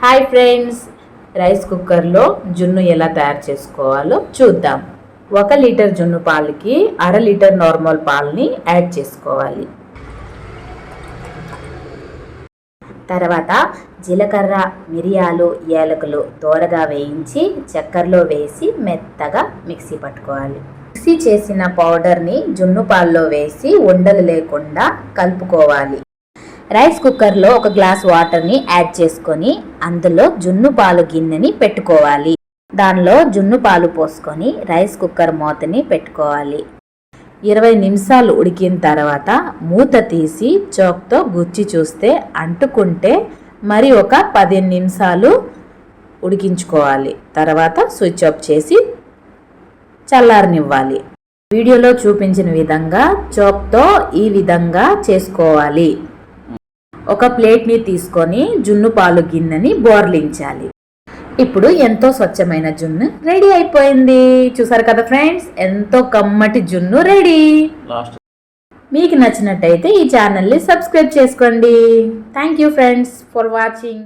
Hi friends rice కుక్కర్లో జున్ను ఎలా తయారు చేసుకోవాలో చూద్దాం. ఒక లీటర్ జున్ను పాలకి అర లీటర్ నార్మల్ పాలని యాడ్ చేసుకోవాలి. తర్వాత జీలకర్ర మిరియాలు ఏలకులు దోరగా వేయించి చక్కెరలో వేసి మెత్తగా మిక్సీ పట్టుకోవాలి. మిక్సీ చేసిన పౌడర్ని జున్ను పాల్లో వేసి ఉండలు లేకుండా కలుపుకోవాలి. రైస్ కుక్కర్లో ఒక గ్లాస్ వాటర్ని యాడ్ చేసుకొని అందులో జున్ను పాలు గిన్నెని పెట్టుకోవాలి. దానిలో జున్ను పాలు పోసుకొని రైస్ కుక్కర్ మూతని పెట్టుకోవాలి. ఇరవై నిమిషాలు ఉడికిన తర్వాత మూత తీసి చోక్తో గుచ్చి చూస్తే అంటుకుంటే మరి ఒక పదిహేను నిమిషాలు ఉడికించుకోవాలి. తర్వాత స్విచ్ ఆఫ్ చేసి చల్లారనివ్వాలి. వీడియోలో చూపించిన విధంగా చోక్తో ఈ విధంగా చేసుకోవాలి. ఒక ప్లేట్ని తీసుకొని జున్ను పాలు గిన్నెని బోర్లించాలి. ఇప్పుడు ఎంతో స్వచ్ఛమైన జున్ను రెడీ అయిపోయింది. చూసారు కదా ఫ్రెండ్స్? ఎంతో కమ్మటి జున్ను రెడీ. మీకు నచ్చినట్టయితే ఈ ఛానల్ని సబ్స్క్రైబ్ చేసుకోండి. Thank you friends for watching.